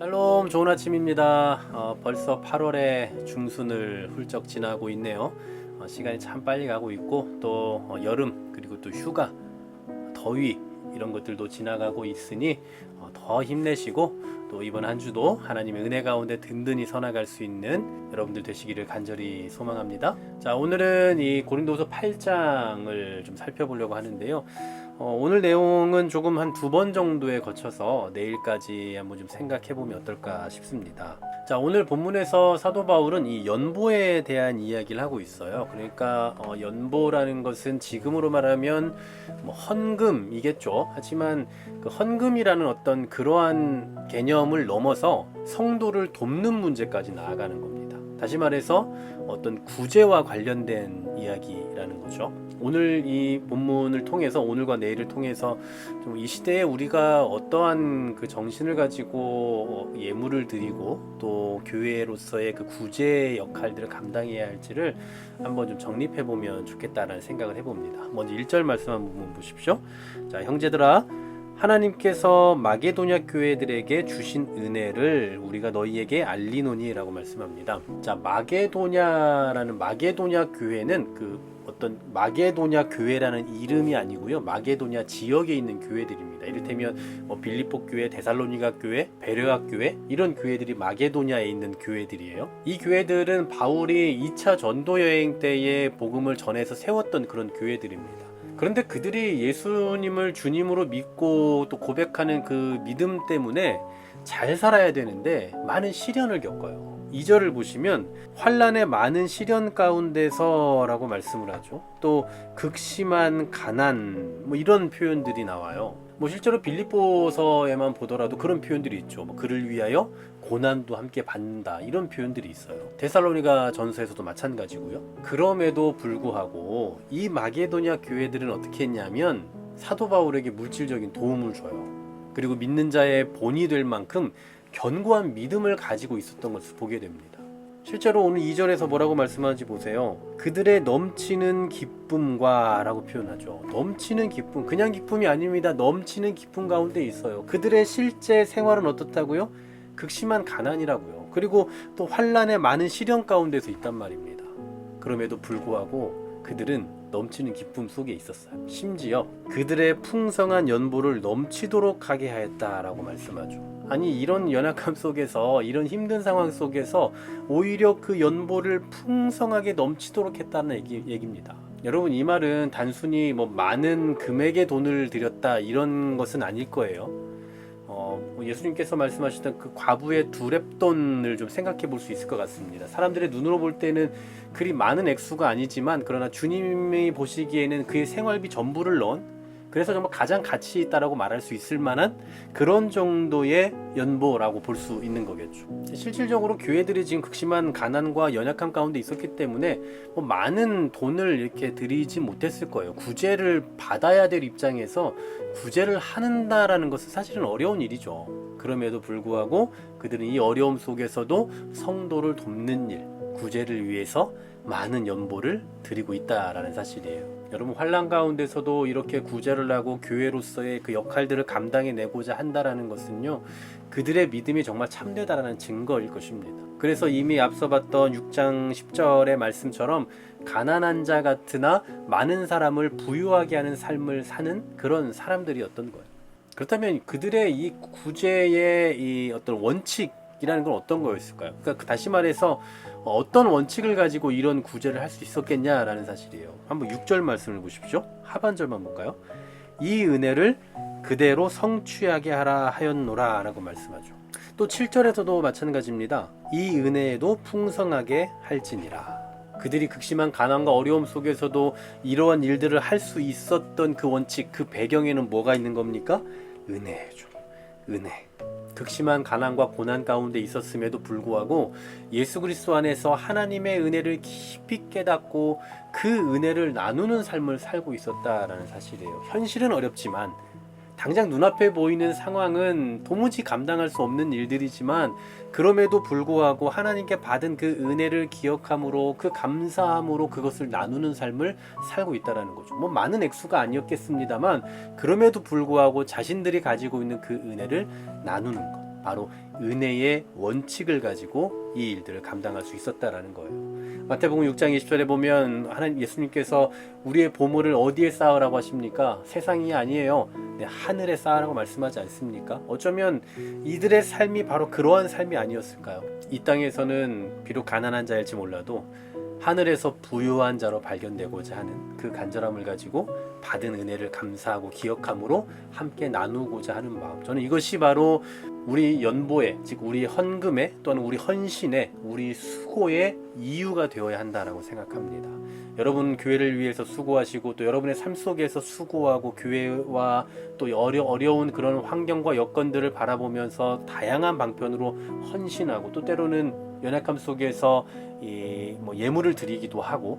샬롬 좋은 아침입니다. 어, 벌써 8월의 중순을 훌쩍 지나고 있네요. 어, 시간이 참 빨리 가고 있고 또 어, 여름 그리고 또 휴가, 더위 이런 것들도 지나가고 있으니 어, 더 힘내시고 또 이번 한 주도 하나님의 은혜 가운데 든든히 서나갈 수 있는 여러분들 되시기를 간절히 소망합니다. 자 오늘은 이 고린도서 8장을 좀 살펴보려고 하는데요. 어, 오늘 내용은 조금 한 두 번 정도에 거쳐서 내일까지 한번 좀 생각해 보면 어떨까 싶습니다. 자, 오늘 본문에서 사도 바울은 이 연보에 대한 이야기를 하고 있어요. 그러니까 어, 연보라는 것은 지금으로 말하면 뭐 헌금이겠죠. 하지만 그 헌금이라는 어떤 그러한 개념을 넘어서 성도를 돕는 문제까지 나아가는 겁니다. 다시 말해서 어떤 구제와 관련된 이야기라는 거죠. 오늘 이 본문을 통해서 오늘과 내일을 통해서 좀 이 시대에 우리가 어떠한 그 정신을 가지고 예물을 드리고 또 교회로서의 그 구제 역할들을 감당해야 할지를 한번 좀 정립해 보면 좋겠다라는 생각을 해봅니다. 먼저 1절 말씀 한번 보십시오. 자, 형제들아 하나님께서 마게도냐 교회들에게 주신 은혜를 우리가 너희에게 알리노니라고 말씀합니다. 자, 마게도냐라는 마게도냐 교회는 그 어떤 마게도냐 교회라는 이름이 아니고요. 마게도냐 지역에 있는 교회들입니다. 이를테면 뭐 빌립보 교회, 데살로니가 교회, 베르아 교회 이런 교회들이 마게도냐에 있는 교회들이에요. 이 교회들은 바울이 2차 전도 여행 때에 복음을 전해서 세웠던 그런 교회들입니다. 그런데 그들이 예수님을 주님으로 믿고 또 고백하는 그 믿음 때문에 잘 살아야 되는데 많은 시련을 겪어요. 2절을 보시면 환란의 많은 시련 가운데서라고 말씀을 하죠. 또 극심한 가난 뭐 이런 표현들이 나와요. 뭐 실제로 빌립보서에만 보더라도 그런 표현들이 있죠. 뭐 그를 위하여 고난도 함께 받는다 이런 표현들이 있어요. 데살로니가 전서에서도 마찬가지고요. 그럼에도 불구하고 이 마게도냐 교회들은 어떻게 했냐면 사도 바울에게 물질적인 도움을 줘요. 그리고 믿는 자의 본이 될 만큼 견고한 믿음을 가지고 있었던 것을 보게 됩니다. 실제로 오늘 2절에서 뭐라고 말씀하는지 보세요. 그들의 넘치는 기쁨과 라고 표현하죠. 넘치는 기쁨. 그냥 기쁨이 아닙니다. 넘치는 기쁨 가운데 있어요. 그들의 실제 생활은 어떻다고요? 극심한 가난이라고요. 그리고 또 환란의 많은 시련 가운데서 있단 말입니다. 그럼에도 불구하고 그들은 넘치는 기쁨 속에 있었어요. 심지어 그들의 풍성한 연보를 넘치도록 하게 하였다라고 말씀하죠. 아니 이런 연약함 속에서 이런 힘든 상황 속에서 오히려 그 연보를 풍성하게 넘치도록 했다는 얘기, 얘기입니다. 여러분 이 말은 단순히 뭐 많은 금액의 돈을 들였다 이런 것은 아닐 거예요. 어, 뭐 예수님께서 말씀하셨던 그 과부의 두 랩돈을 좀 생각해 볼 수 있을 것 같습니다. 사람들의 눈으로 볼 때는 그리 많은 액수가 아니지만 그러나 주님이 보시기에는 그의 생활비 전부를 넣은 그래서 정말 가장 가치 있다라고 말할 수 있을 만한 그런 정도의 연보라고 볼 수 있는 거겠죠. 실질적으로 교회들이 지금 극심한 가난과 연약함 가운데 있었기 때문에 뭐 많은 돈을 이렇게 들이지 못했을 거예요. 구제를 받아야 될 입장에서 구제를 한다라는 것은 사실은 어려운 일이죠. 그럼에도 불구하고 그들은 이 어려움 속에서도 성도를 돕는 일, 구제를 위해서 많은 연보를 드리고 있다라는 사실이에요. 여러분 환란 가운데서도 이렇게 구제를 하고 교회로서의 그 역할들을 감당해 내고자 한다라는 것은요. 그들의 믿음이 정말 참되다라는 증거일 것입니다. 그래서 이미 앞서 봤던 6장 10절의 말씀처럼 가난한 자 같으나 많은 사람을 부유하게 하는 삶을 사는 그런 사람들이었던 거예요. 그렇다면 그들의 이 구제의 이 어떤 원칙이라는 건 어떤 거였을까요? 그러니까 다시 말해서 어떤 원칙을 가지고 이런 구제를 할 수 있었겠냐라는 사실이에요. 한번 6절 말씀을 보십시오. 하반절만 볼까요? 이 은혜를 그대로 성취하게 하라 하였노라 라고 말씀하죠. 또 7절에서도 마찬가지입니다. 이 은혜에도 풍성하게 할지니라. 그들이 극심한 가난과 어려움 속에서도 이러한 일들을 할 수 있었던 그 원칙, 그 배경에는 뭐가 있는 겁니까? 은혜죠. 은혜. 극심한 가난과 고난 가운데 있었음에도 불구하고 예수 그리스도 안에서 하나님의 은혜를 깊이 깨닫고 그 은혜를 나누는 삶을 살고 있었다라는 사실이에요. 현실은 어렵지만 당장 눈앞에 보이는 상황은 도무지 감당할 수 없는 일들이지만 그럼에도 불구하고 하나님께 받은 그 은혜를 기억함으로 그 감사함으로 그것을 나누는 삶을 살고 있다라는 거죠. 뭐 많은 액수가 아니었겠습니다만 그럼에도 불구하고 자신들이 가지고 있는 그 은혜를 나누는 것. 바로 은혜의 원칙을 가지고 이 일들을 감당할 수 있었다라는 거예요. 마태복음 6장 20절에 보면 하나님 예수님께서 우리의 보물을 어디에 쌓으라고 하십니까? 세상이 아니에요. 네, 하늘에 쌓으라고 말씀하지 않습니까? 어쩌면 이들의 삶이 바로 그러한 삶이 아니었을까요? 이 땅에서는 비록 가난한 자일지 몰라도 하늘에서 부유한 자로 발견되고자 하는 그 간절함을 가지고 받은 은혜를 감사하고 기억함으로 함께 나누고자 하는 마음. 저는 이것이 바로 우리 연보의 즉 우리 헌금의 또는 우리 헌신의 우리 수고의 이유가 되어야 한다라고 생각합니다. 여러분 교회를 위해서 수고하시고 또 여러분의 삶 속에서 수고하고 교회와 또 어려 어려운 그런 환경과 여건들을 바라보면서 다양한 방편으로 헌신하고 또 때로는 연약함 속에서 이 뭐 예물을 드리기도 하고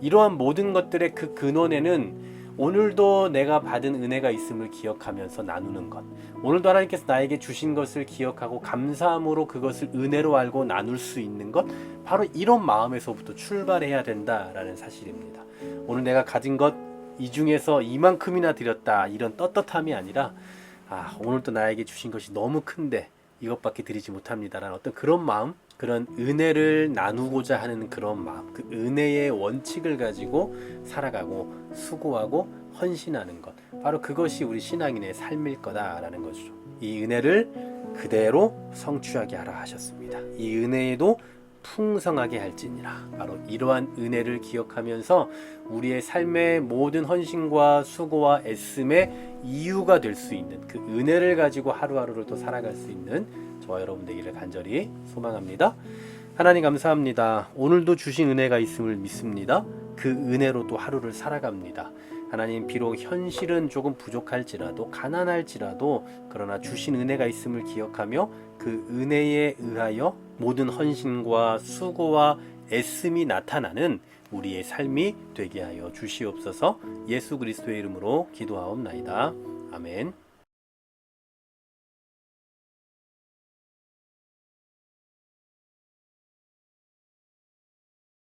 이러한 모든 것들의 그 근원에는 오늘도 내가 받은 은혜가 있음을 기억하면서 나누는 것. 오늘도 하나님께서 나에게 주신 것을 기억하고 감사함으로 그것을 은혜로 알고 나눌 수 있는 것. 바로 이런 마음에서부터 출발해야 된다라는 사실입니다. 오늘 내가 가진 것 이 중에서 이만큼이나 드렸다. 이런 떳떳함이 아니라 아, 오늘도 나에게 주신 것이 너무 큰데 이것밖에 드리지 못합니다라는 어떤 그런 마음, 그런 은혜를 나누고자 하는 그런 마음, 그 은혜의 원칙을 가지고 살아가고 수고하고 헌신하는 것. 바로 그것이 우리 신앙인의 삶일 거다라는 거죠. 이 은혜를 그대로 성취하게 하라 하셨습니다. 이 은혜에도 풍성하게 할지니라. 바로 이러한 은혜를 기억하면서 우리의 삶의 모든 헌신과 수고와 애씀의 이유가 될 수 있는 그 은혜를 가지고 하루하루를 또 살아갈 수 있는 저와 여러분 되기를 간절히 소망합니다. 하나님 감사합니다. 오늘도 주신 은혜가 있음을 믿습니다. 그 은혜로 또 하루를 살아갑니다. 하나님 비록 현실은 조금 부족할지라도 가난할지라도 그러나 주신 은혜가 있음을 기억하며 그 은혜에 의하여 모든 헌신과 수고와 애씀이 나타나는 우리의 삶이 되게 하여 주시옵소서 예수 그리스도의 이름으로 기도하옵나이다. 아멘.